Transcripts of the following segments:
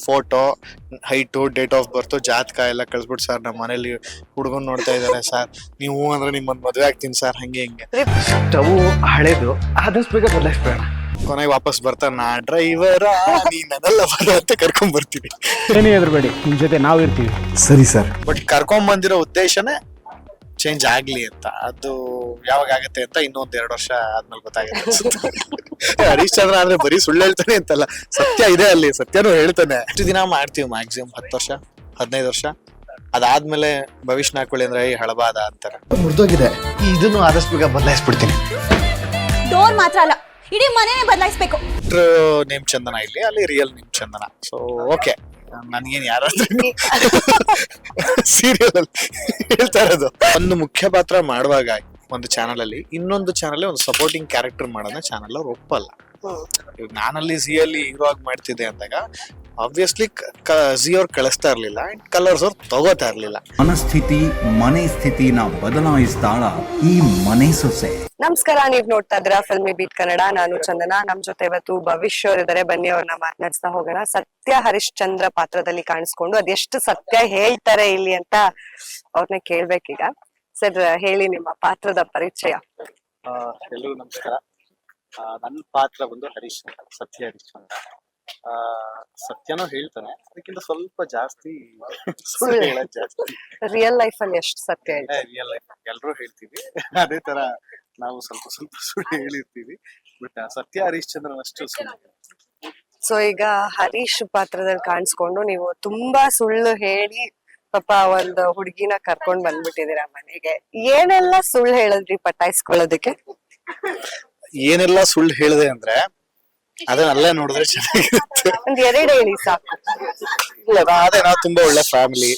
Photo height date of birth ಜಾತಕ ಎಲ್ಲ ಕಳ್ಸ್ಬಿಟ್ಟು sir ನಮ್ಮ ಮನೇಲಿ ಹುಡುಗನ್ ನೋಡ್ತಾ ಇದಾರೆ ಸರ್ ನೀವು ಅಂದ್ರೆ ನಿಮ್ಮನ್ನ ಮದ್ವೆ ಆಗ್ತೀನಿ ಸರ್ ಹಂಗೆ ಹಿಂಗೆ. ಸ್ಟವ್ ಹಳೇದು ಆದಷ್ಟು ಬೇಗ ಬದಲಾಯಿಸ್ಬೇಡ ಕೊನೆಗೆ ವಾಪಸ್ ಬರ್ತಾನ ನಾ ಡ್ರೈವರ ನೀ ನನ್ನಲ್ಲ ಬರ ಅಂತ ಕರ್ಕೊಂಡ್ ಬರ್ತೀನಿ ಏನೇ ಹೆದರ್ಬೇಡಿ ನಿಮ್ ಜೊತೆ ನಾವು ಇರ್ತೀವಿ. ಸರಿ ಸರ್ ಬಟ್ ಕರ್ಕೊಂಡ್ ಬಂದಿರೋ ಉದ್ದೇಶನೇ ಚೇಂಜ್ ಆಗ್ಲಿ ಅಂತ. ಅದು ಯಾವಾಗ ಆಗತ್ತೆ ಅಂತ ಇನ್ನೊಂದ್ ಎರಡು ವರ್ಷ ಆದ್ಮೇಲೆ ಗೊತ್ತಾಗುತ್ತೆ. ಹರೀಶ್ ಚಂದ್ರ ಅಂದ್ರೆ ಬರೀ ಸುಳ್ಳು ಹೇಳ್ತಾನೆ ಅಂತಲ್ಲ. ಸತ್ಯ ಇದೆ ಅಲ್ಲಿ ಸತ್ಯನೂ ಹೇಳ್ತಾನೆ. ಎಷ್ಟು ದಿನ ಮಾಡ್ತೀವಿ ಮ್ಯಾಕ್ಸಿಮಮ್ ಹತ್ತು ವರ್ಷ ಹದಿನೈದು ವರ್ಷ. ಅದಾದ್ಮೇಲೆ ಭವಿಷ್ಯ ಹಾಕೊಳ್ಳಿ ಅಂದ್ರೆ ಈ ಹಳಬಾದ ಅಂತಾರೆ. ಮುರಿದೋಗಿದೆ. ಇದನ್ನು ಆದಷ್ಟು ಬೇಗ ಬದಲಾಯಿಸ್ಬಿಡ್ತೀನಿ. ಡೋರ್ ಮಾತ್ರ ಅಲ್ಲ ಇಡೀ ಮನೆನೇ ಬದಲಾಯಿಸ್ಬೇಕು. ನೇಮ್ ಚಂದನ ಇಲ್ಲಿ ಅಲ್ಲಿ real name Chandana. So okay ನನ್ಗೇನ್ ಯಾರ ಸೀರಿಯಲ್ ಅಲ್ಲಿ ಹೇಳ್ತಾ ಇರೋದು. ಒಂದು ಮುಖ್ಯ ಪಾತ್ರ ಮಾಡುವಾಗ ಒಂದು ಚಾನಲ್ ಅಲ್ಲಿ ಇನ್ನೊಂದು ಚಾನಲ್ ಒಂದು ಸಪೋರ್ಟಿಂಗ್ ಕ್ಯಾರೆಕ್ಟರ್ ಮಾಡೋದನ್ನ ಚಾನಲ್ ಅವ್ರು ಒಪ್ಪಲ್ಲ. ಇವಾಗ ನಾನಲ್ಲಿ ಝಿ ಅಲ್ಲಿ ಹೀರೋ ಆಗಿ ಮಾಡ್ತಿದ್ದೆ ಅಂದಾಗ ಆಬ್ವಿಯಸ್ಲಿ ಝಿ ಅವ್ರು ಕಳಿಸ್ತಾ ಇರ್ಲಿಲ್ಲ ಅಂಡ್ ಕಲರ್ಸ್ ಅವ್ರು ತಗೋತಾ ಇರ್ಲಿಲ್ಲ. ಮನಸ್ಥಿತಿ ಮನೆ ಸ್ಥಿತಿನ ಬದಲಾಯಿಸಿದಾಳ ಈ ಮನೆ ಸೊಸೆ. ನಮಸ್ಕಾರ ನೀವ್ ನೋಡ್ತಾ ಇದ್ರ ಫಿಲ್ಮಿ ಬೀಟ್ ಕನ್ನಡ ನಾನು ಚಂದನ. ನಮ್ ಜೊತೆ ಇವತ್ತು ಭವಿಷ್ಯ ಇದ್ದಾರೆ ಬನ್ನಿ ಅವ್ರನ್ನ ಮಾತನಾಡಿಸ್ತಾ ಹೋಗೋಣ. ಸತ್ಯ ಹರಿಶ್ಚಂದ್ರ ಪಾತ್ರದಲ್ಲಿ ಕಾಣಿಸ್ಕೊಂಡು ಅದೆಷ್ಟು ಸತ್ಯ ಹೇಳ್ತಾರೆ ಇಲ್ಲಿ ಅಂತ ಅವ್ರನ್ನ ಕೇಳ್ಬೇಕೀಗ. ಸರ್ ಹೇಳಿ ನಿಮ್ಮ ಪಾತ್ರದ ಪರಿಚಯ. ಎಲ್ಲರಿಗೂ ನಮಸ್ಕಾರ. ಆ, ನನ್ನ ಪಾತ್ರ ಬಂದು ಹರೀಶ್ ಅಂತ ಸತ್ಯ ಹರೀಶ್ ಅಂತ. ಆ, ಸತ್ಯನೂ ಹೇಳ್ತಾನೆ. ಅದಕ್ಕಿಂತ ಸ್ವಲ್ಪ ಜಾಸ್ತಿ ಸುಳ್ಳು ಹೇಳೋದ್ ಜಾಸ್ತಿ. ರಿಯಲ್ ಲೈಫ್ ಅಲ್ಲಿ ಎಷ್ಟು ಸತ್ಯ ಹೇಳ್ತಾರೆ? ರಿಯಲ್ ಲೈಫ್ ಎಲ್ಲರೂ ಹೇಳ್ತೀವಿ. ಅದೇ ತರ ನಾವು ಸ್ವಲ್ಪ ಸ್ವಲ್ಪ ಸುಳ್ಳು ಹೇಳಿರ್ತೀವಿ. ಬಟ್ ಸತ್ಯ ಹರೀಶ್ ಚಂದ್ರನ್ ಅಷ್ಟು ಸುಳ್ಳು. ಸೊ ಈಗ ಹರೀಶ್ ಪಾತ್ರದಲ್ಲಿ ಕಾಣಿಸ್ಕೊಂಡು ನೀವು ತುಂಬಾ ಸುಳ್ಳು ಹೇಳಿ ಪಾಪ ಒಂದು ಹುಡುಗಿನ ಕರ್ಕೊಂಡ್ ಬಂದ್ಬಿಟ್ಟಿದೀರ ಮನೆಗೆ. ಏನೆಲ್ಲ ಸುಳ್ಳು ಹೇಳಿದ್ರಿ ಪಟಾಯಿಸ್ಕೊಳ್ಳೋದಕ್ಕೆ ಏನೆಲ್ಲ ಸುಳ್ಳು ಹೇಳಿದೆ ಅಂದ್ರೆ ಅದನ್ನ ಅಲ್ಲೇ ನೋಡಿದ್ರೆ ಚೆನ್ನಾಗಿರುತ್ತೆ. ಒಂದ್ ಎರಡ್ ಹೇಳಿ ಸಾಕು. ಇಲ್ಲ ನಾ- ಅದೇ ನಾವು ತುಂಬಾ ಒಳ್ಳೆ ಫ್ಯಾಮಿಲಿ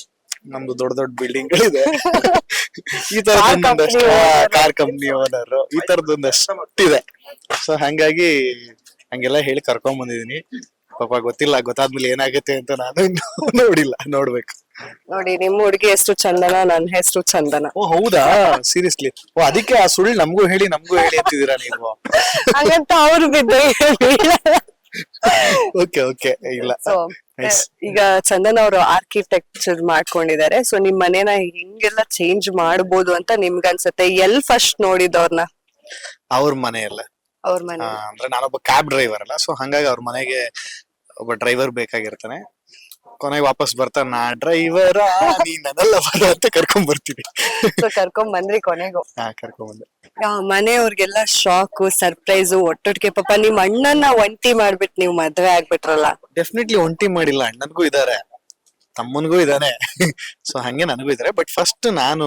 ನಮ್ದು ದೊಡ್ಡ ದೊಡ್ಡ ಬಿಲ್ಡಿಂಗ್ ಗಳಿದೆ ಈ company ಕಾರ್ ಕಂಪ್ನಿ ಓನರ್ ಈ ತರದೊಂದಷ್ಟು ಇದೆ. ಸೊ ಹಂಗಾಗಿ ಹಂಗೆಲ್ಲ ಹೇಳಿ ಕರ್ಕೊಂಡ್ ಬಂದಿದೀನಿ ಪಾಪ ಗೊತ್ತಿಲ್ಲ ಗೊತ್ತಾದ್ಮೇಲೆ ಏನಾಗುತ್ತೆ ಅಂತ ನಾನು ಇನ್ನು ನೋಡಿಲ್ಲ ನೋಡ್ಬೇಕು. ನೋಡಿ ನಿಮ್ಮ ಹುಡುಗಿ ಎಷ್ಟು ಚಂದನ ನನ್ನ ಹೆಸರು ಚಂದನ. ಓ ಹೌದಾ? ಸೀರಿಯಸ್ಲಿ ಓ ಅದಕ್ಕೆ ಆ ಸುಳ್ಳು ನಮಗೂ ಹೇಳಿ ನಮಗೂ ಹೇಳಿ ಅಂತಿದ್ದೀರಾ ನೀವು? ಹಾಗಂತ ಅವ್ರು ಬಿದ್ದ ಓಕೆ ಓಕೆ ಇಲ್ಲ. ಈಗ ಚಂದನ್ ಅವರು ಆರ್ಕಿಟೆಕ್ಚರ್ ಮಾಡ್ಕೊಂಡಿದ್ದಾರೆ. ಸೊ ನಿಮ್ ಮನೇನ ಹಿಂಗೆಲ್ಲ ಚೇಂಜ್ ಮಾಡಬಹುದು ಅಂತ ನಿಮ್ಗನ್ಸತ್ತೆ. ಎಲ್ ಫಸ್ಟ್ ನೋಡಿದವ್ರನ್ನ ಅವ್ರ ಮನೆಯಲ್ಲ. ಅವ್ರ ಮನೆ ಅಂದ್ರೆ ನಾನೊಬ್ಬ ಕ್ಯಾಬ್ ಡ್ರೈವರ್ ಅಲ್ಲ. ಸೊ ಹಂಗಾಗಿ ಅವ್ರ ಮನೆಗೆ ಒಬ್ಬ ಡ್ರೈವರ್ ಬೇಕಾಗಿರ್ತಾನೆ. ಕೊನೆಗೆ ವಾಪಸ್ ಬರ್ತಾನ. ಡ್ರೈವರ್ ಡ್ರೈವರ ನೀ ನನ್ನಲ್ಲ ಬರ ಅಂತ ಕರ್ಕೊಂಡ್ ಬರ್ತೀನಿ ಸೊ ಕರ್ಕೊಂಡ್ ಬಂದ್ರಿ ಕೊನೆಗೂ. ಹಾ ಕರ್ಕೊಂಡ್ ಬಂದೆ ಮನೆಯವ್ರಿಗೆಲ್ಲ ಶಾಕ್ ಸರ್ಪ್ರೈಸ್ ಒಟ್ಟೊಟ್ಟಿಗೆ ಪಾಪ ನಿಮ್ ಅಣ್ಣನ್ನ ಒಂಟಿ ಮಾಡ್ಬಿಟ್ ನೀವ್ ಮದ್ವೆ ಆಗ್ಬಿಟ್ರಲ್ಲ. ಡೆಫಿನೆಟ್ಲಿ ಒಂಟಿ ಮಾಡಿಲ್ಲ, ಅಣ್ಣನ್ಗೂ ಇದಾರೆ. ತಮ್ಮನ್ಗೂ ಇದಾನೆ. ಸೊ ಹಂಗೆ ನನಗೂ ಇದಾರೆ. ಬಟ್ ಫಸ್ಟ್ ನಾನು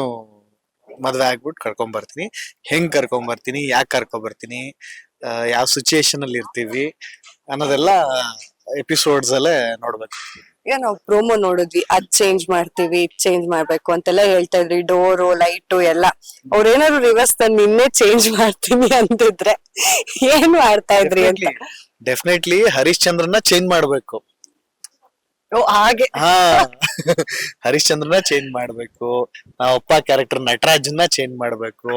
ಮದ್ವೆ ಆಗ್ಬಿಟ್ಟು ಕರ್ಕೊಂಡ್ ಬರ್ತೀನಿ ಹೆಂಗ್ ಕರ್ಕೊಂಡ್ ಬರ್ತೀನಿ ಯಾಕೆ ಕರ್ಕೊಂಡ್ ಬರ್ತೀನಿ ಯಾವ ಸಿಚುಯೇಷನ್ ಅಲ್ಲಿ ಇರ್ತೀವಿ? ಅನ್ನೋದೆಲ್ಲ ಎಪಿಸೋಡ್ಸ್ ಅಲ್ಲೇ ನೋಡ್ಬೇಕು. ಈಗ ನಾವು ಪ್ರೋಮೋ ನೋಡಿದ್ವಿ ಅದ್ ಚೇಂಜ್ ಮಾಡ್ತೀವಿ ಇದ್ ಚೇಂಜ್ ಮಾಡ್ಬೇಕು ಅಂತೆಲ್ಲ ಹೇಳ್ತಾ ಇದ್ರಿ. ಡೋರು ಲೈಟು ಎಲ್ಲ. ಅವ್ರೇನಾದ್ರು ರಿವರ್ಸ್ ನಾನು ನಿನ್ನೆ ಚೇಂಜ್ ಮಾಡ್ತೀನಿ ಅಂತಿದ್ರೆ ಏನ್ ಮಾಡ್ತಾ ಇದ್ರಿ ಅಂತ. ಡೆಫಿನೆಟ್ಲಿ ಹರಿಶ್ಚಂದ್ರನ ಚೇಂಜ್ ಮಾಡ್ಬೇಕು. ಓ ಹಾಗೆ. ಹಾ. ಹರಿಶ್ಚಂದ್ರನ ಚೇಂಜ್ ಮಾಡ್ಬೇಕು. ನಾವ್ ಅಪ್ಪ ಕ್ಯಾರೆಕ್ಟರ್ ನಟರಾಜನ್ನ ಚೇಂಜ್ ಮಾಡ್ಬೇಕು.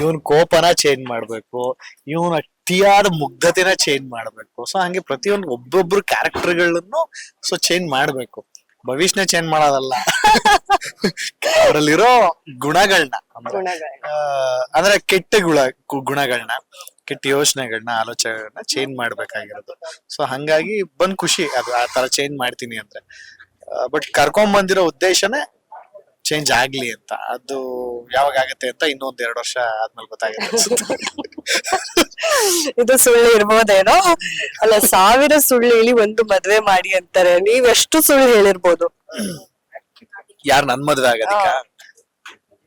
ಇವನ್ ಕೋಪನ ಚೇಂಜ್ ಮಾಡ್ಬೇಕು. ಇವನ್ ಅತಿಯಾದ ಮುಗ್ಧತೆನ ಚೇಂಜ್ ಮಾಡ್ಬೇಕು. ಸೊ ಹಂಗೆ ಪ್ರತಿಯೊಂದು ಒಬ್ಬೊಬ್ರು ಕ್ಯಾರೆಕ್ಟರ್ಗಳನ್ನು ಸೊ ಚೇಂಜ್ ಮಾಡ್ಬೇಕು. ಭವಿಷ್ಯನ ಚೇಂಜ್ ಮಾಡೋದಲ್ಲ. ಅವರಲ್ಲಿರೋ ಗುಣಗಳನ್ನ ಗುಣಗಳು ಅಂದ್ರೆ ಕೆಟ್ಟ ಗುಣ ಗುಣಗಳನ್ನ ಕೆಟ್ಟ ಯೋಚನೆಗಳನ್ನ ಆಲೋಚನೆಗಳನ್ನ ಚೇಂಜ್ ಮಾಡ್ಬೇಕಾಗಿರೋದು. ಸೊ ಹಂಗಾಗಿ ಬಂದ್ ಖುಷಿ ಅದು ಆ ತರ ಚೇಂಜ್ ಮಾಡ್ತೀನಿ ಅಂದ್ರೆ. ಬಟ್ ಕರ್ಕೊಂಡ್ ಬಂದಿರೋ ಉದ್ದೇಶನೇ ಚೇಂಜ್ ಆಗ್ಲಿ ಅಂತ. ಅದು ಯಾವಾಗ ಆಗತ್ತೆ ಅಂತ ಇನ್ನೊಂದ್ ಎರಡು ವರ್ಷ ಆದ್ಮೇಲೆ ಗೊತ್ತಾಗುತ್ತೆ. ಇದು ಸುಳ್ಳು ಇರ್ಬೋದೇನೋ? ಅಲ್ಲ ಸಾವಿರ ಸುಳ್ಳು ಹೇಳಿ ಒಂದು ಮದ್ವೆ ಮಾಡಿ ಅಂತಾರೆ. ನೀವೆಷ್ಟು ಸುಳ್ಳು ಹೇಳಿರ್ಬೋದು? ಯಾರ್ ನನ್ ಮದ್ವೆ ಆಗೋದಕ್ಕ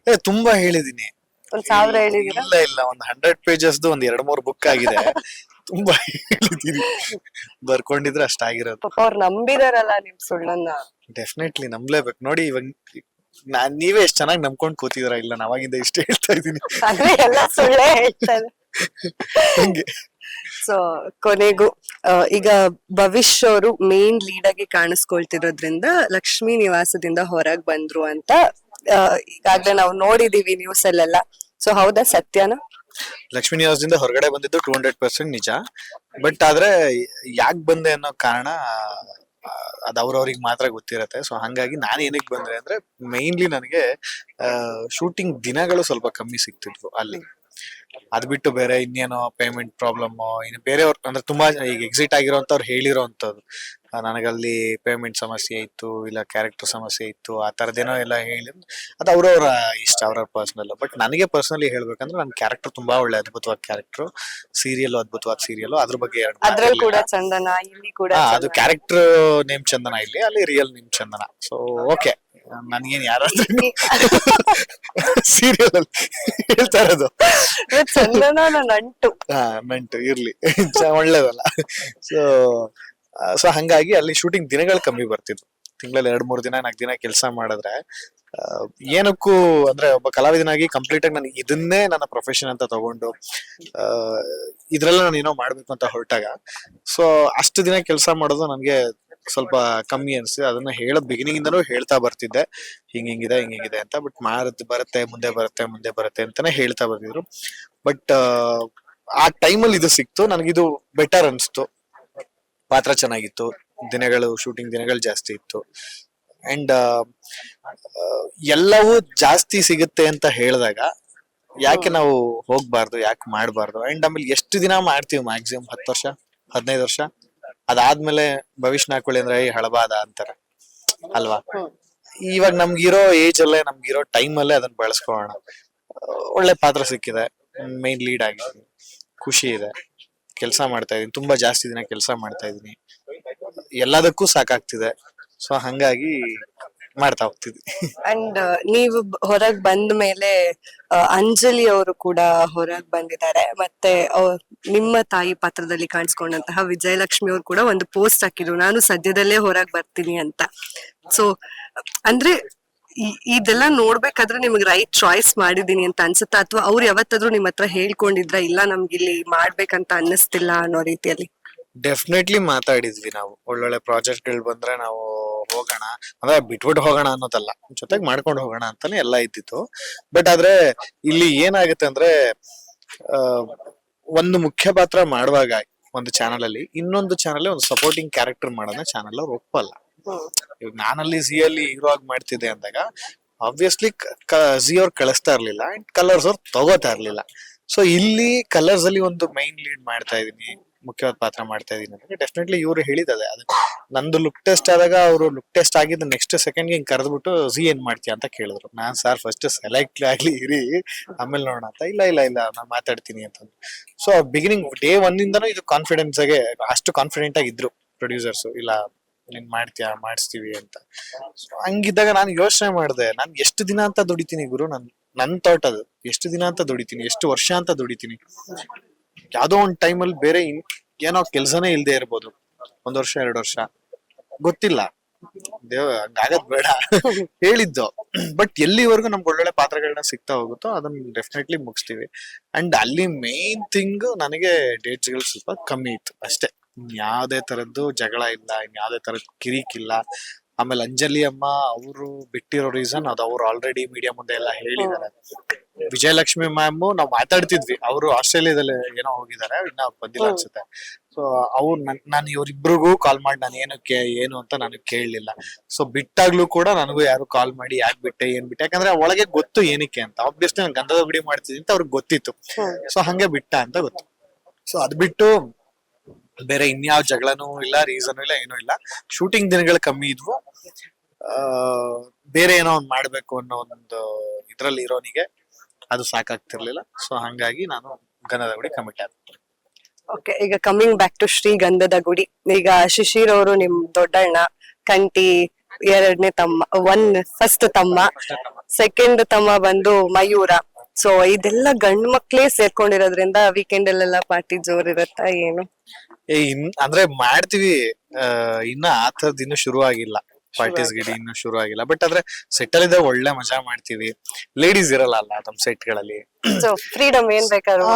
ಏ ತುಂಬಾ ಹೇಳಿದೀನಿ. ಒಂದ್ ಸಾವಿರ ಹೇಳಿದೀನಿ ಇಲ್ಲ ಇಲ್ಲ ಒಂದ್ ಹಂಡ್ರೆಡ್ ಪೇಜಸ್ ಒಂದ್ ಎರಡ್ ಮೂರ್ ಬುಕ್ ಆಗಿದೆ. ತುಂಬಾ ಹೇಳಿದೀನಿ. ಬರ್ಕೊಂಡಿದ್ರೆ ಅಷ್ಟಾಗಿರೋದು ಅವ್ರು ನಂಬಿದಾರಲ್ಲ ನಿಮ್ ಸುಳ್ಳನ್ನ. ಡೆಫಿನೆಟ್ಲಿ ನಂಬ್ಲೇಬೇಕು. ನೋಡಿ ಇವಾಗ ನಾನ್ ನೀವೇ ಎಷ್ಟ್ ಚೆನ್ನಾಗಿ ನಂಬ್ಕೊಂಡ್ ಕೂತಿದ್ರ? ಇಲ್ಲ ನಾವಾಗಿಂದ ಇಷ್ಟ ಹೇಳ್ತಾ ಇದೀನಿ ಅಂದ್ರೆ ಎಲ್ಲ ಸುಳ್ಳೇ ಹೇಳ್ತಾರೆ ಹಂಗೆ. ಸೊ ಕೊನೆಗೂ ಆ, ಈಗ ಭವಿಷ್ಯ ಅವರು ಮೇನ್ ಲೀಡ್ ಆಗಿ ಕಾಣಿಸ್ಕೊಳ್ತಿರೋದ್ರಿಂದ ಲಕ್ಷ್ಮೀ ನಿವಾಸದಿಂದ ಹೊರಗ್ ಬಂದ್ರು ಅಂತ ಆ, ಈಗಾಗ್ಲೇ ನಾವು ನೋಡಿದೀವಿ ನ್ಯೂಸ್ ಅಲ್ಲೆಲ್ಲ. ಸೊ ಹೌದಾ ಸತ್ಯನ? ಲಕ್ಷ್ಮೀ ನಿವಾಸದಿಂದ ಹೊರಗಡೆ ಬಂದಿದ್ದು ಟೂ ಹಂಡ್ರೆಡ್ ಪರ್ಸೆಂಟ್ ನಿಜ. ಬಟ್ ಆದ್ರೆ ಯಾಕೆ ಬಂದೆ ಅನ್ನೋ ಕಾರಣ ಅದು ಅವ್ರವ್ರಿಗೆ ಮಾತ್ರ ಗೊತ್ತಿರತ್ತೆ. ಸೊ ಹಂಗಾಗಿ ನಾನು ಏನಕ್ಕೆ ಬಂದ್ರೆ ಅಂದ್ರೆ ಮೈನ್ಲಿ ನನಗೆ ಶೂಟಿಂಗ್ ದಿನಗಳು ಸ್ವಲ್ಪ ಕಮ್ಮಿ ಸಿಗ್ತಿದ್ವು ಅಲ್ಲಿ. ಅದ್ ಬಿಟ್ಟು ಬೇರೆ ಇನ್ನೇನೋ ಪೇಮೆಂಟ್ ಪ್ರಾಬ್ಲಮ್ ಇನ್ನು ಬೇರೆಯವ್ರ, ಅಂದ್ರೆ ತುಂಬಾ ಈಗ ಎಕ್ಸಿಟ್ ಆಗಿರೋಂಥವ್ರು ಹೇಳಿರೋ ಅಂಥದ್ದು. ನನಗಲ್ಲಿ ಪೇಮೆಂಟ್ ಸಮಸ್ಯೆ ಇತ್ತು ಇಲ್ಲ ಕ್ಯಾರೆಕ್ಟರ್ ಸಮಸ್ಯೆ ಇತ್ತು ಆ ಥರದ್ದೇನೋ ಎಲ್ಲ ಹೇಳಿ ಅದು ಅವ್ರವ್ರ ಇಷ್ಟ ಅವ್ರವ್ರ ಪರ್ಸನಲ್ ಬಟ್ ನನಗೆ ಪರ್ಸನಲಿ ಹೇಳ್ಬೇಕಂದ್ರೆ ನನ್ನ ಕ್ಯಾರೆಕ್ಟರ್ ತುಂಬಾ ಒಳ್ಳೆ ಅದ್ಭುತವಾದ ಕ್ಯಾರೆಕ್ಟರ್ ಸೀರಿಯಲ್ ಅದ್ಭುತವಾದ ಸೀರಿಯಲ್ ಅದ್ರ ಬಗ್ಗೆ ಎರಡು ಅದ್ರಲ್ಲಿ ಕೂಡ ಚಂದನ ಇಲ್ಲಿ ಕೂಡ ಅದು. ಕ್ಯಾರೆಕ್ಟರ್ ನೇಮ್ ಚಂದನ ಇಲ್ಲಿ ಅಲ್ಲಿ real name Chandana. So okay ನನ್ಗೇನ್ ಯಾರಾದ್ರೂ ಸೀರಿಯಲ್ ಅಲ್ಲಿ ಹೇಳ್ತಾ ಇರೋದು. ಚಂದನ ನಂಟು. ಇರ್ಲಿ. ಒಳ್ಳೇದಲ್ಲ. ಸೊ ಸೊ ಹಂಗಾಗಿ ಅಲ್ಲಿ ಶೂಟಿಂಗ್ ದಿನಗಳು ಕಮ್ಮಿ ಬರ್ತಿದ್ವು. ತಿಂಗಳಲ್ಲಿ ಎರಡ್, ಮೂರ್ ದಿನ ನಾಲ್ಕು ದಿನ ಕೆಲಸ ಮಾಡಿದ್ರೆ ಏನಕ್ಕೂ ಅಂದ್ರೆ ಒಬ್ಬ ಕಲಾವಿದನಾಗಿ ಕಂಪ್ಲೀಟ್ ಆಗಿ ನಾನು ಇದನ್ನೇ ನನ್ನ ಪ್ರೊಫೆಷನ್ ಅಂತ ತಗೊಂಡು ಇದ್ರಲ್ಲ ನಾನು ಏನೋ ಮಾಡ್ಬೇಕು ಅಂತ ಹೊರಟಾಗ ಸೊ ಅಷ್ಟು ದಿನ ಕೆಲಸ ಮಾಡೋದು ನನಗೆ ಸ್ವಲ್ಪ ಕಮ್ಮಿ ಅನ್ಸಿದೆ ಅದನ್ನ ಹೇಳೋ ಬಿಗಿನಿಂಗ್ ಇಂದನೂ ಹೇಳ್ತಾ ಬರ್ತಿದ್ದೆ. ಹಿಂಗ್ ಹಿಂಗಿದೆ ಹಿಂಗ್ ಹಿಂಗಿದೆ ಅಂತ ಬಟ್ ಮಾರದ್ ಬರುತ್ತೆ, ಮುಂದೆ ಬರುತ್ತೆ ಮುಂದೆ ಬರುತ್ತೆ ಅಂತಾನೆ ಹೇಳ್ತಾ ಬರ್ತಿದ್ರು. ಬಟ್ ಆ ಟೈಮಲ್ಲಿ ಇದು ಸಿಕ್ತು. ನನಗಿದು ಬೆಟರ್ ಅನ್ಸ್ತು. ಪಾತ್ರ ಚೆನ್ನಾಗಿತ್ತು. ದಿನಗಳು ಶೂಟಿಂಗ್ ದಿನಗಳು ಜಾಸ್ತಿ ಇತ್ತು. ಅಂಡ್ ಎಲ್ಲವೂ ಜಾಸ್ತಿ ಸಿಗುತ್ತೆ ಅಂತ ಹೇಳಿದಾಗ ಯಾಕೆ ನಾವು ಹೋಗ್ಬಾರ್ದು, ಯಾಕೆ ಮಾಡಬಾರ್ದು? ಅಂಡ್ ಆಮೇಲೆ ಎಷ್ಟು ದಿನ ಮಾಡ್ತೀವಿ ಮ್ಯಾಕ್ಸಿಮಮ್ ಹತ್ತು ವರ್ಷ? ಹದಿನೈದು ವರ್ಷ? ಅದಾದ್ಮೇಲೆ ಭವಿಷ್ಯ ಹಾಕೊಳ್ಳಿ ಅಂದ್ರೆ ಹಳಬಾದ ಅಂತಾರೆ. ಅಲ್ವಾ? ಇವಾಗ ನಮ್ಗಿರೋ ಏಜ್ ಅಲ್ಲೇ, ನಮ್ಗಿರೋ ಟೈಮ್ ಅಲ್ಲೇ ಅದನ್ನ ಬಳಸ್ಕೊಳ್ಳೋಣ. ಒಳ್ಳೆ ಪಾತ್ರ ಸಿಕ್ಕಿದೆ. ಮೈನ್ ಲೀಡ್ ಆಗಿದೆ ಖುಷಿ ಇದೆ. ಕೆಲಸ ಮಾಡ್ತಾ ಇದ್ದೀನಿ. ತುಂಬಾ ಜಾಸ್ತಿ ದಿನ ಕೆಲಸ ಮಾಡ್ತಾ ಇದೀನಿ ಎಲ್ಲದಕ್ಕೂ ಸಾಕಾಗ್ತಿದೆ. ಸೊ ಹಂಗಾಗಿ ಮಾಡ್ತಾ ಹೋಗ್ತಿದ್ವಿ. ಅಂಡ್ ನೀವು ಹೊರಗ್ ಬಂದ ಮೇಲೆ ಅಂಜಲಿ ಅವರು ಕೂಡ ಹೊರಗ್ ಬಂದಿದ್ದಾರೆ. ಮತ್ತೆ ನಿಮ್ಮ ತಾಯಿ ಪಾತ್ರದಲ್ಲಿ ಕಾಣಿಸ್ಕೊಂಡಂತಹ ವಿಜಯಲಕ್ಷ್ಮಿ ಅವರು ಕೂಡ ಒಂದು ಪೋಸ್ಟ್ ಹಾಕಿದ್ರು. ನಾನು ಸದ್ಯದಲ್ಲೇ ಹೊರಗ್ ಬರ್ತೀನಿ ಅಂತ. ಸೊ ಅಂದ್ರೆ ಇದೆಲ್ಲ ನೋಡ್ಬೇಕಾದ್ರೆ ನಿಮ್ಗೆ ರೈಟ್ ಚಾಯ್ಸ್ ಮಾಡಿದೀನಿ ಅಂತ ಅನ್ಸುತ್ತಾ? ಅಥವಾ ಅವ್ರು ಯಾವತ್ತಾದ್ರೂ ನಿಮ್ ಹತ್ರ ಹೇಳ್ಕೊಂಡಿದ್ರ? ಇಲ್ಲ ನಮ್ಗೆ ಇಲ್ಲಿ ಮಾಡ್ಬೇಕಂತ ಅನ್ನಿಸ್ತಿಲ್ಲ ಅನ್ನೋ ರೀತಿಯಲ್ಲಿ? ಡೆಫಿನೆಟ್ಲಿ ಮಾತಾಡಿದ್ವಿ ನಾವು. ಒಳ್ಳೊಳ್ಳೆ ಪ್ರಾಜೆಕ್ಟ್ಗಳು ಬಂದ್ರೆ ನಾವು ಹೋಗೋಣ. ಅಂದ್ರೆ ಬಿಟ್ಬಿಟ್ಟು ಹೋಗೋಣ ಅನ್ನೋದಲ್ಲ. ಜೊತೆಗೆ ಮಾಡ್ಕೊಂಡು ಹೋಗೋಣ ಅಂತಾನೆ ಎಲ್ಲ ಇದ್ದಿತ್ತು. ಬಟ್ ಆದ್ರೆ ಇಲ್ಲಿ ಏನಾಗುತ್ತೆ ಅಂದ್ರೆ ಒಂದು ಮುಖ್ಯ ಪಾತ್ರ ಮಾಡುವಾಗ ಒಂದು ಚಾನಲ್ ಅಲ್ಲಿ, ಇನ್ನೊಂದು ಚಾನಲ್ ಒಂದು ಸಪೋರ್ಟಿಂಗ್ ಕ್ಯಾರೆಕ್ಟರ್ ಮಾಡೋದನ್ನ ಚಾನಲ್ ಅವ್ರು ಒಪ್ಪಲ್ಲ. ಇವಾಗ ನಾನಲ್ಲಿ ಝಿ ಅಲ್ಲಿ ಹೀರೋ ಆಗಿ ಮಾಡ್ತಿದ್ದೆ ಅಂದಾಗ ಆಬ್ವಿಯಸ್ಲಿ ಝಿ ಅವ್ರು ಕಳಿಸ್ತಾ ಇರ್ಲಿಲ್ಲ ಅಂಡ್ ಕಲರ್ಸ್ ಅವ್ರು ತಗೋತಾ ಇರ್ಲಿಲ್ಲ. ಸೊ ಇಲ್ಲಿ ಕಲರ್ಸ್ ಅಲ್ಲಿ ಒಂದು ಮೈನ್ ಲೀಡ್ ಮಾಡ್ತಾ ಇದೀನಿ ಮುಖ್ಯವಾದ ಪಾತ್ರ ಮಾಡ್ತಾ ಇದೀನಿ ಅಂದ್ರೆ ಡೆಫಿನೆಟ್ಲಿ ಇವ್ರು ಹೇಳಿದ್ದಾರೆ. ಅದು ನಂದು ಲುಕ್ ಟೆಸ್ಟ್ ಆದಾಗ ಅವರು ಲುಕ್ ಟೆಸ್ಟ್ ಆಗಿದ್ದು ನೆಕ್ಸ್ಟ್ ಸೆಕೆಂಡ್ ಹಿಂಗ್ ಕರೆದ್ಬಿಟ್ಟು ಝಿ ಏನ್ ಮಾಡ್ತೀಯ ಅಂತ ಕೇಳಿದ್ರು. ನಾನ್ ಸರ್ ಫಸ್ಟ್ ಸೆಲೆಕ್ಟ್ ಆಗ್ಲಿ ಇರಿ, ಆಮೇಲೆ ನೋಡೋಣ ಅಂತ. ಇಲ್ಲ ಇಲ್ಲ ಇಲ್ಲ ನಾನು ಮಾತಾಡ್ತೀನಿ ಅಂತ ಸೊ ಬಿಗಿನಿಂಗ್ ಡೇ ಒನ್ ಇಂದನೂ ಇದು ಕಾನ್ಫಿಡೆನ್ಸ್ ಆಗಿ ಅಷ್ಟು ಕಾನ್ಫಿಡೆಂಟ್ ಆಗಿದ್ರು ಪ್ರೊಡ್ಯೂಸರ್ಸ್ ಇಲ್ಲ ನೀನ್ ಮಾಡ್ತೀಯಾ, ಮಾಡಿಸ್ತೀವಿ ಅಂತ. ಸೊ ಹಂಗಿದ್ದಾಗ ನಾನು ಯೋಚನೆ ಮಾಡಿದೆ, ನಾನು ಎಷ್ಟು ದಿನ ಅಂತ ದುಡಿತೀನಿ ಗುರು, ನನ್ ನನ್ ಥಾಟ್ ಅದು. ಎಷ್ಟು ದಿನ ಅಂತ ದುಡಿತೀನಿ, ಎಷ್ಟು ವರ್ಷ ಅಂತ ದುಡಿತೀನಿ. ಯಾವ್ದೋ ಒಂದ್ ಟೈಮಲ್ಲಿ ಬೇರೆ ಏನೋ ಕೆಲ್ಸನೇ ಇಲ್ದೇ ಇರ್ಬೋದು. ಒಂದ್ ವರ್ಷ, ಎರಡು ವರ್ಷ. ಗೊತ್ತಿಲ್ಲ. ದೇವ ಹಂಗಾಗದ್ ಬೇಡ. ಹೇಳಿದ್ದು. ಬಟ್ ಎಲ್ಲಿವರೆಗೂ ನಮ್ಗೆ ಒಳ್ಳೊಳ್ಳೆ ಪಾತ್ರಗಳನ್ನ ಸಿಗ್ತಾ ಹೋಗುತ್ತೋ ಅದನ್ನ ಡೆಫಿನೆಟ್ಲಿ ಮುಗಿಸ್ತೀವಿ. ಅಂಡ್ ಅಲ್ಲಿ ಮೇನ್ ಥಿಂಗ್ ನನಗೆ ಡೇಟ್ಸ್ಗಳು ಸ್ವಲ್ಪ ಕಮ್ಮಿ ಇತ್ತು, ಅಷ್ಟೇ. ಯಾವ್ದೇ ತರದ್ದು ಜಗಳ ಇಲ್ಲ ಯಾವುದೇ ತರದ್ ಕಿರಿಕಿಲ್ಲ ಆಮೇಲೆ ಅಂಜಲಿ ಅಮ್ಮ ಅವರು ಬಿಟ್ಟಿರೋ ರೀಸನ್ ಅದು ಅವ್ರು ಆಲ್ರೆಡಿ ಮೀಡಿಯಾ ಮುಂದೆ ಎಲ್ಲ ಹೇಳಿದ್ದಾರೆ. ವಿಜಯಲಕ್ಷ್ಮಿ ಮ್ಯಾಮ್ ನಾವು ಮಾತಾಡ್ತಿದ್ವಿ. ಅವರು ಆಸ್ಟ್ರೇಲಿಯಾದಲ್ಲಿ ಏನೋ ಹೋಗಿದ್ದಾರೆ ಇನ್ನ ಬಂದಿಲ್ಲ ಅನ್ಸುತ್ತೆ. ಸೊ ಅವ್ರು ನನ್ ಇವ್ರಿಬ್ರಿಗೂ ಕಾಲ್ ಮಾಡಿ ನಾನು ಏನಕ್ಕೆ ಏನು ಅಂತ ನನಗೆ ಕೇಳಲಿಲ್ಲ. ಸೊ ಬಿಟ್ಟಾಗ್ಲೂ ಕೂಡ ನನಗೂ ಯಾರು ಕಾಲ್ ಮಾಡಿ ಯಾಕೆ ಬಿಟ್ಟೆ ಏನ್ ಬಿಟ್ಟೆ ಯಾಕಂದ್ರೆ ಒಳಗೆ ಗೊತ್ತು ಏನಕ್ಕೆ ಅಂತ. ಆಬ್ವಿಯಸ್ಲಿ ನಾನು ಗಂಧದ ಗುಡಿ ಮಾಡ್ತಿದ್ದೀನಿ ಅಂತ ಅವ್ರಿಗೆ ಗೊತ್ತಿತ್ತು. ಸೊ ಹಂಗೆ ಬಿಟ್ಟ ಅಂತ ಗೊತ್ತು. ಸೊ ಅದ್ ಬಿಟ್ಟು ಬೇರೆ ಇನ್ಯಾವ ಜಗಳನೂ ಇಲ್ಲ ರೀಸನ್ ಇಲ್ಲ ಏನೂ ಇಲ್ಲ. ಶೂಟಿಂಗ್ ದಿನಗಳು ಕಮ್ಮಿ ಇದ್ವು. ಆ, ಬೇರೆ ಏನೋ ಒಂದ್ ಮಾಡ್ಬೇಕು ಅನ್ನೋ ಒಂದು ಇದ್ರಲ್ಲಿ ಇರೋನಿಗೆ ಅದು ಸಾಕಾಗ್ತಿರ್ಲಿಲ್ಲ. ಸೊ ಹಂಗಾಗಿ ನಾನು ಗಂಧದ ಗುಡಿ ಕಮಿಟ್ ಆಗ್ತೀನಿ ಓಕೆ ಈಗ ಕಮಿಂಗ್ ಬ್ಯಾಕ್ ಟು ಶ್ರೀ ಗಂಧದ ಗುಡಿ. ಈಗ ಶಿಶಿರ್ ಅವರು ನಿಮ್ ದೊಡ್ಡಣ್ಣ ಕಂಟಿ ಎರಡನೇ ತಮ್ಮ ಒನ್ ಫಸ್ಟ್ ತಮ್ಮ. ಸೆಕೆಂಡ್ ತಮ್ಮ ಬಂದು ಮಯೂರ. ಸೊ ಇದೆಲ್ಲ ಗಂಡ್ ಮಕ್ಳೇ ಸೇರ್ಕೊಂಡಿರೋದ್ರಿಂದ ವೀಕೆಂಡ್ ಅಲ್ಲೆಲ್ಲ ಪಾರ್ಟಿ ಜೋರ್ ಇರತ್ತಾ ಏನು? ಏ ಅಂದ್ರೆ ಮಾಡ್ತೀವಿ. ಇನ್ನ ಆ ಥರದ್ ಇನ್ನು ಶುರು ಆಗಿಲ್ಲ ಪಾರ್ಟೀಸ್ ಗಿಡಿ ಇನ್ನು ಶುರು ಆಗಿಲ್ಲ. ಬಟ್ ಆದ್ರೆ ಸೆಟಲ್ ಇದ್ದಾಗ ಒಳ್ಳೆ ಮಜಾ ಮಾಡ್ತೀವಿ. ಲೇಡೀಸ್ ಇರಲ್ಲ ಅಲ್ಲ ನಮ್ ಸೆಟ್ಗಳಲ್ಲಿ. ಸೊ ಫ್ರೀಡಮ್ ಏನ್ ಬೇಕಾದ್ರು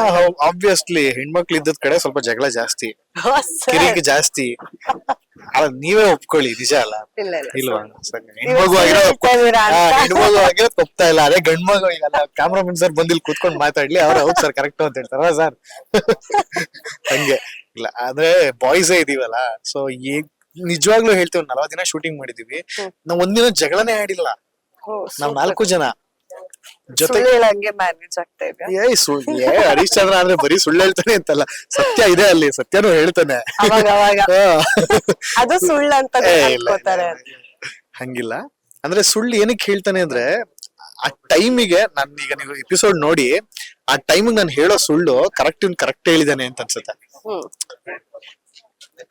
ಆಬ್ವಿಯಸ್ಲಿ ಹೆಣ್ಮಕ್ಳು ಇದ್ದದ್ ಕಡೆ ಸ್ವಲ್ಪ ಜಗಳ ಜಾಸ್ತಿ. ಕಿರಿಕ್ ಜಾಸ್ತಿ. ಅಲ್ಲ ನೀವೇ ಒಪ್ಕೊಳ್ಳಿ ನಿಜ ಅಲ್ಲ? ಇಲ್ವಾ? ಹೆಣ್ಮಗು ಒಪ್ತಾ ಇಲ್ಲ. ಅದೇ ಗಂಡ್ಮಗು ಈಗಲ್ಲ ಕ್ಯಾಮ್ರಾಮನ್ ಸರ್ ಬಂದಿಲ್ ಕೂತ್ಕೊಂಡು ಮಾತಾಡ್ಲಿ ಅವ್ರ ಹೌದ್ ಸರ್ ಕರೆಕ್ಟ್ ಅಂತ ಹೇಳ್ತಾರ ಸರ್ ಹಂಗೆ. ಇಲ್ಲ ಆದ್ರೆ ಬಾಯ್ಸೇ ಇದೀವಲ್ಲ ಸೊ ನಿಜವಾಗ್ಲೂ ಹೇಳ್ತೀವಿ ನಲವತ್ತು ದಿನ ಶೂಟಿಂಗ್ ಮಾಡಿದೀವಿ. ನಾವ್ ಒಂದಿನ ಜಗಳನೇ ಆಡಿಲ್ಲ. ನಾವ್ ನಾಲ್ಕು ಜನ. ಜೊತೆ ಸುಳ್ಳು ಮ್ಯಾನೇಜ್ ಆಗ್ತಾ ಇದೆ ಏಯ್ ಸುಳ್ಳು ಏ ಹರೀಶ್ ಚಂದ್ರ ಅಂದ್ರೆ ಬರೀ ಸುಳ್ಳು ಹೇಳ್ತಾನೆ ಅಂತಲ್ಲ. ಸತ್ಯ ಇದೆ ಅಲ್ಲಿ ಸತ್ಯನೂ ಹೇಳ್ತಾನೆ. ಅವಾಗ ಅವಾಗ. ಅದು ಸುಳ್ಳು ಅಂತ ಏ, ಇಲ್ಲ, ಇಲ್ಲ, ಅನ್ಕೋತಾರೆ. ಹಂಗಿಲ್ಲ. ಅಂದ್ರೆ ಸುಳ್ಳು ಏನಕ್ಕೆ ಹೇಳ್ತಾನೆ ಅಂದ್ರೆ ಆ ಟೈಮಿಗೆ ನಾನು ಈಗ ನೀವು ಎಪಿಸೋಡ್ ನೋಡಿ ಆ ಟೈಮಿಗೆ ನಾನು ಹೇಳೋ ಸುಳ್ಳು ಕರೆಕ್ಟ್ ಕರೆಕ್ಟ್ ಹೇಳಿದಾನೆ ಅಂತ ಅನ್ಸುತ್ತೆ. ಹ್ಮ್.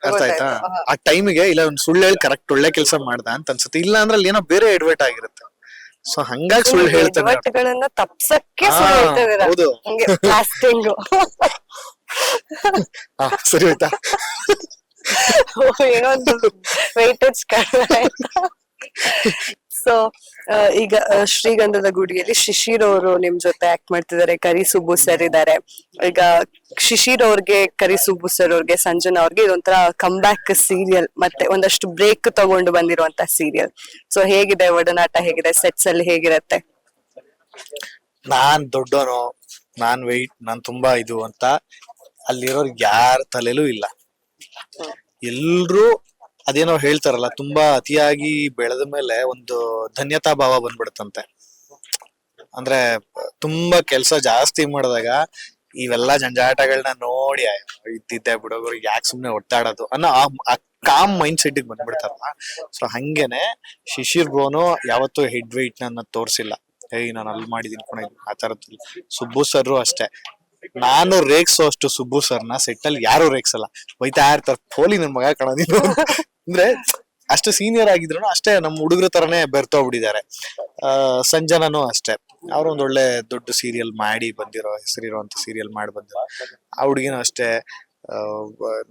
ಅರ್ಥ ಆಯ್ತಾ. ಆ ಟೈಮಿಗೆ ಇಲ್ಲ ಒಂದು ಸುಳ್ಳು ಹೇಳಿ ಕರೆಕ್ಟ್ ಒಳ್ಳೆ ಕೆಲಸ ಮಾಡ್ದ ಅಂತ ಅನ್ಸುತ್ತೆ. ಇಲ್ಲ ಅಂದ್ರೆ ಅಲ್ಲಿ ಏನೋ ಬೇರೆ ಎಡ್ವರ್ಟ್ ಆಗಿರುತ್ತೆ. ಸೊ ಹಂಗಾಗಿ ಸುಳ್ಳು ಹೇಳ್ತಾನೆ. ಎಡವಟ್ಟುಗಳನ್ನ ತಪ್ಸಕ್ಕೆ ಹಾ, ಹೌದು. ಹಂಗೆ ಹಾ, ಸರಿ ಆಯ್ತಾ? ಏನೋ ಒಂದು ವೆಯ್ಟೇಜ್ ಕಡಿಮೆ ಆಯ್ತಾ? ಸೊ ಈಗ ಶ್ರೀಗಂಧದ ಗುಡಿಯಲ್ಲಿ ಶಿಶಿರ್ ಅವರು ನಿಮ್ ಜೊತೆ ಆಕ್ಟ್ ಮಾಡ್ತಿದ್ದಾರೆ. ಕರಿ ಸುಬ್ಬು ಸರ್ ಇದ್ದಾರೆ. ಈಗ ಶಿಶಿರ್ ಅವ್ರಿಗೆ ಕರಿ ಸುಬ್ಬು ಸರ್ ಅವ್ರಿಗೆ ಸಂಜನಾ ಅವ್ರಿಗೆ ಇದೊಂಥರ ಕಮ್ ಬ್ಯಾಕ್ ಸೀರಿಯಲ್ ಮತ್ತೆ ಒಂದಷ್ಟು ಬ್ರೇಕ್ ತಗೊಂಡು ಬಂದಿರುವಂತ ಸೀರಿಯಲ್ ಸೊ ಹೇಗಿದೆ? ಒಡನಾಟ ಹೇಗಿದೆ? ಸೆಟ್ಸ್ ಅಲ್ಲಿ ಹೇಗಿರತ್ತೆ? ನಾನ್ ದೊಡ್ಡವನು. ನಾನ್ ವೆಯ್ಟ್ ನಾನ್ ತುಂಬಾ ಇದು ಅಂತ ಅಲ್ಲಿರೋರ್ ಯಾರ ತಲೆಲೂ ಇಲ್ಲ. ಎಲ್ರು ಅದೇನೋ ಹೇಳ್ತಾರಲ್ಲ, ತುಂಬಾ ಅತಿಯಾಗಿ ಬೆಳೆದ ಮೇಲೆ ಒಂದು ಧನ್ಯತಾ ಭಾವ ಬಂದ್ಬಿಡುತ್ತಂತೆ. ಅಂದ್ರೆ ತುಂಬಾ ಕೆಲಸ ಜಾಸ್ತಿ ಮಾಡಿದಾಗ ಇವೆಲ್ಲ ಜಂಜಾಟಗಳನ್ನ ನೋಡಿ ಇದ್ದಿದ್ದೆ ಬಿಡೋರು ಯಾಕೆ ಸುಮ್ನೆ ಒಟ್ಟಾಡೋದು ಅನ್ನೋ ಆ ಕಾಮ್ ಮೈಂಡ್ ಸೆಟ್ ಬಂದ್ಬಿಡ್ತಾರಲ್ಲ. ಸೊ ಹಂಗೇನೆ ಶಿಶಿರ್ ಬ್ರೋನು ಯಾವತ್ತೂ ಹೆಡ್ ವೈಟ್ ನನ್ನ ತೋರ್ಸಿಲ್ಲ. ಏಯ್, ನಾನು ಅಲ್ಲಿ ಮಾಡಿದೀನಿ ಕಣ ಆ ತರದ್ದು ಸುಬ್ಬು ಸರ್ರು ಅಷ್ಟೇ. ನಾನು ರೇಗ್ಸೋ ಅಷ್ಟು ಸುಬ್ಬು ಸರ್ನ ಸೆಟ್ ಅಲ್ಲಿ ಯಾರು ರೇಗ್ಸಲ್ಲ. ಬೈತಾ ಇರ್ತಾರ, ಪೋಲಿ ನನ್ ಮಗ ಕಣ ಅಂದ್ರೆ ಅಷ್ಟು ಸೀನಿಯರ್ ಆಗಿದ್ರು ಅಷ್ಟೇ ನಮ್ಮ ಹುಡುಗರ ತರನೇ ಬೆರ್ತೋಗ್ಬಿಟ್ಟಿದ್ದಾರೆ ಸಂಜನನು ಅಷ್ಟೇ. ಅವ್ರ ಒಂದ್ ಒಳ್ಳೆ ದೊಡ್ಡ ಸೀರಿಯಲ್ ಮಾಡಿ ಬಂದಿರೋ, ಹೆಸರಿರುವಂತ ಸೀರಿಯಲ್ ಮಾಡಿ ಬಂದಿರೋ. ಆ ಹುಡುಗಿನೂ ಅಷ್ಟೇ.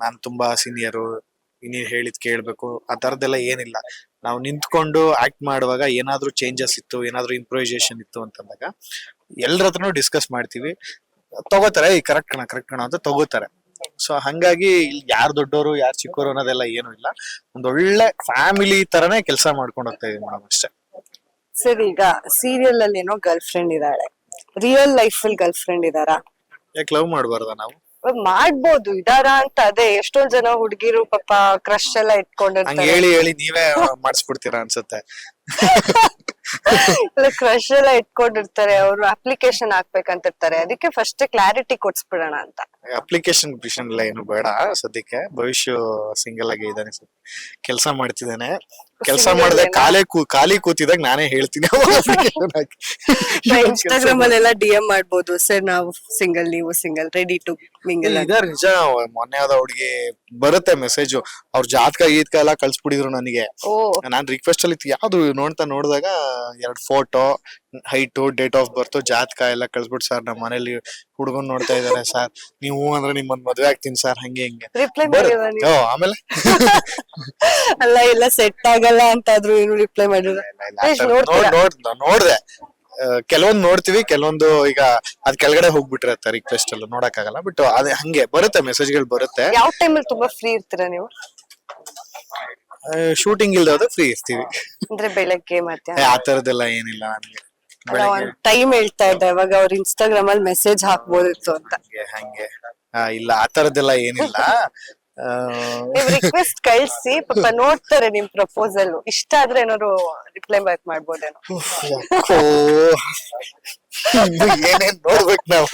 ನಾನ್ ತುಂಬಾ ಸೀನಿಯರು ನೀನ್ ಹೇಳಿದ್ ಕೇಳ್ಬೇಕು. ಆ ತರದೆಲ್ಲ ಏನಿಲ್ಲ. ನಾವು ನಿಂತ್ಕೊಂಡು ಆಕ್ಟ್ ಮಾಡುವಾಗ ಏನಾದ್ರೂ ಚೇಂಜಸ್ ಇತ್ತು, ಏನಾದ್ರೂ ಇಂಪ್ರೂವೈಸೇಷನ್ ಇತ್ತು ಅಂತಂದಾಗ ಎಲ್ಲರ ಡಿಸ್ಕಸ್ ಮಾಡ್ತೀವಿ. ತಗೋತಾರೆ ಈ ಕರೆಕ್ಟ್ ಕಣ ಕರೆಕ್ಟ್ ಕಣ ಅಂತ ತಗೋತಾರೆ. ಸೊ ಹಂಗಾಗಿ ಇಲ್ಲಿ ಯಾರು ದೊಡ್ಡವರು ಯಾರು ಚಿಕ್ಕವರು ಅನ್ನೋದೆಲ್ಲ ಏನು ಇಲ್ಲ. ಒಂದ್ ಒಳ್ಳೆ ಫ್ಯಾಮಿಲಿ ತರನೇ ಕೆಲಸ ಮಾಡ್ಕೊಂಡು ಹೋಗ್ತಾ ಇದೀವಿ ಮೇಡಮ್ ಅಷ್ಟೇ. ಸರ್ ಈಗ ಸೀರಿಯಲ್ ಅಲ್ಲಿ ಏನೋ ಗರ್ಲ್ ಫ್ರೆಂಡ್ ಇದ್ದಾಳೆ ರಿಯಲ್ ಲೈಫ್ ಅಲ್ಲಿ ಗರ್ಲ್ ಫ್ರೆಂಡ್ ಇದಾರಾ? ಯಾಕೆ ಲವ್ ಮಾಡಬಾರ್ದ ನಾವು? ಮಾಡ್ಬೋದು. ಇದಾರ ಅಂತ ಅದೇ. ಎಷ್ಟೊಂದ್ ಜನ ಹುಡುಗಿರು ಪಾಪ ಕ್ರಶ್ ಎಲ್ಲ ಹಂಗ ಇಟ್ಕೊಂಡಿರ್ತಾರೆ ಹೇಳಿ ಹೇಳಿ ನೀವೇ ಮಾಡಿಸ್ಬಿಡ್ತೀರಾ ಅನ್ಸುತ್ತೆ. ಕ್ರಶ್ ಎಲ್ಲ ಇಟ್ಕೊಂಡಿರ್ತಾರೆ, ಅವ್ರು ಅಪ್ಲಿಕೇಶನ್ ಹಾಕ್ಬೇಕಂತಿರ್ತಾರೆ. ಅದಕ್ಕೆ ಫಸ್ಟ್ ಕ್ಲಾರಿಟಿ ಕೊಡ್ಸ್ಬಿಡೋಣ ಅಂತ. ಅಪ್ಲಿಕೇಶನ್ ಎಲ್ಲ ಏನು ಬೇಡ. ಸದ್ಯಕ್ಕೆ ಭವಿಷ್ಯ ಸಿಂಗಲ್ ಆಗಿ ಇದ್ದಾನೆ ಕೆಲಸ ಮಾಡ್ತಿದ್ದಾನೆ. ಕೆಲಸ ಮಾಡ್ದೆ? ಖಾಲಿ ಕೂ ಖಾಲಿ ಕೂತಿದಾಗ ನಾನೇ ಹೇಳ್ತೀನಿ. ಇನ್ಸ್ಟಾಗ್ರಾಮ್ ಅಲ್ಲೆಲ್ಲ ಡಿ ಎಂ ಮಾಡ್ಬೋದು ಸರ್ ನಾವು ಸಿಂಗಲ್ ನೀವು ಸಿಂಗಲ್ ರೆಡಿ ಟು ಮಿಂಗಲ್ ಇದಾರೆ ನಿಜ ಮೊನ್ನೆ ಆದ ಹುಡುಗಿ ಬರುತ್ತೆ ಮೆಸೇಜ್ ಅವ್ರ ಜಾತಕ ಈತ್ಕ ಎಲ್ಲ ಕಳ್ಸ್ಬಿಟ್ಟಿದ್ರು ನನಗೆ ಓ ನಾನ್ ರಿಕ್ವೆಸ್ಟ್ ಅಲ್ಲಿ ಇತ್ತು ಯಾವ್ದು ನೋಡ್ತಾ ನೋಡಿದಾಗ ಎರಡ್ photo height date of birth ಜಾತಕ ಎಲ್ಲ ಕಳ್ಸ್ಬಿಟ್ಟು ಸರ್ ನಮ್ಮ ಮನೇಲಿ ಹುಡುಗನ್ ನೋಡ್ತಾ ಇದಾರೆ ಸರ್ ನೀವು ಅಂದ್ರೆ ನಿಮ್ಮನ್ ಮದ್ವೆ ಆಗ್ತೀನಿ ಸರ್ ಹಂಗೆ ಹಿಂಗೆ. ರಿಪ್ಲೈ ನೀವು? ಓ, ಆಮೇಲೆ? ಅಲ್ಲ ಇಲ್ಲ ಸೆಟ್ ಆಗಲ್ಲ ಅಂತಾದ್ರು ಏನು ರಿಪ್ಲೈ ಮಾಡಿಲ್ಲ ನೋಡ್ತೀರಾ? ನೋಡ್ದೆ. ಕೆಲವೊಂದ್ ನೋಡ್ತೀವಿ ಕೆಲವೊಂದು ಈಗ ಅದ್ ಕೆಳಗಡೆ ಹೋಗ್ಬಿಟ್ಟಿರತ್ತೆ ರಿಕ್ವೆಸ್ಟ್ ಎಲ್ಲ ನೋಡಕ್ಕಾಗಲ್ಲ. ಬಟ್ ಅದೇ ಹಂಗೆ ಬರುತ್ತೆ ಮೆಸೇಜ್ಗಳು ಬರುತ್ತೆ. ಯಾವ ಅಲ್ಲಿ ತುಂಬಾ ಫ್ರೀ ಇರ್ತೀರಾ ನೀವು? ಶೂಟಿಂಗ್ ಇಲ್ದ ಫ್ರೀ ಇರ್ತೀವಿ. ಅಂದ್ರೆ ಬೆಳಗ್ಗೆ ಏ, ಮಧ್ಯಾಹ್ನ ಆ ತರದೆಲ್ಲ ಏನಿಲ್ಲ ನನ್ಗೆ. ಒಂದ್ ಟೈಮ್ ಹೇಳ್ತಾ ಇದ್ದೆ ಅವಾಗ ಅವ್ರ ಇನ್ಸ್ಟಾಗ್ರಾಮ್ ಅಲ್ಲಿ ಮೆಸೇಜ್ ಹಾಕ್ಬೋದಿತ್ತು ಅಂತ. ಹಂಗೆ ಹಂಗೆ. ಆ, ಇಲ್ಲ ಆ ತರದೆಲ್ಲ ಏನಿಲ್ಲ. ಆ, ನೀವ್ ರಿಕ್ವೆಸ್ಟ್ ಕಳ್ಸಿ ಪಾಪ ನೋಡ್ತಾರೆ ನಿಮ್ ಪ್ರಪೋಸಲ್ ಇಷ್ಟ ಆದ್ರೆ ಏನಾದ್ರು ರಿಪ್ಲೈ ಬ್ಯಾಕ್ ಮಾಡ್ಬೋದೇನೋ. ಯಾಕೋ ಇನ್ನು ಏನೇನ್ ನೋಡ್ಬೇಕು ನಾವು?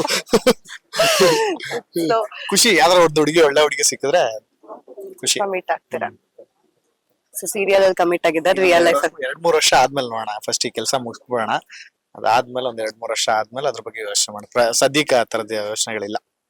ಖುಷಿ ಯಾವ್ದಾರ ಒಂದು ಹುಡುಗಿ ಒಳ್ಳೆ ಹುಡುಗಿ ಸಿಕ್ಕಿದ್ರೆ ಖುಷಿ. ಕಮಿಟ್ ಆಗ್ತೀರಾ? ಸೊ ಸೀರಿಯಲ್ ಅಲ್ಲಿ ಕಮಿಟ್ ಆಗಿದ್ದಾರೆ? ರಿಯಲ್ ಲೈಫ್ ಅಲ್ಲಿ? ಎರಡ್ ಮೂರ್ ವರ್ಷ ಆದ್ಮೇಲೆ ನೋಡೋಣ. ಫಸ್ಟ್ ಈ ಕೆಲಸ ಮುಗಿಸ್ಬಿಡೋಣ. ಅದಾದ್ಮೇಲೆ ಒಂದ್ ಎರಡ್ ಮೂರ್ ವರ್ಷ ಆದ್ಮೇಲೆ ಅದ್ರ ಬಗ್ಗೆ ಯೋಚನೆ ಮಾಡಿ. ಸದ್ಯಕ್ಕೆ ಆ ತರದ ಯೋಚನೆಗಳಿಲ್ಲ.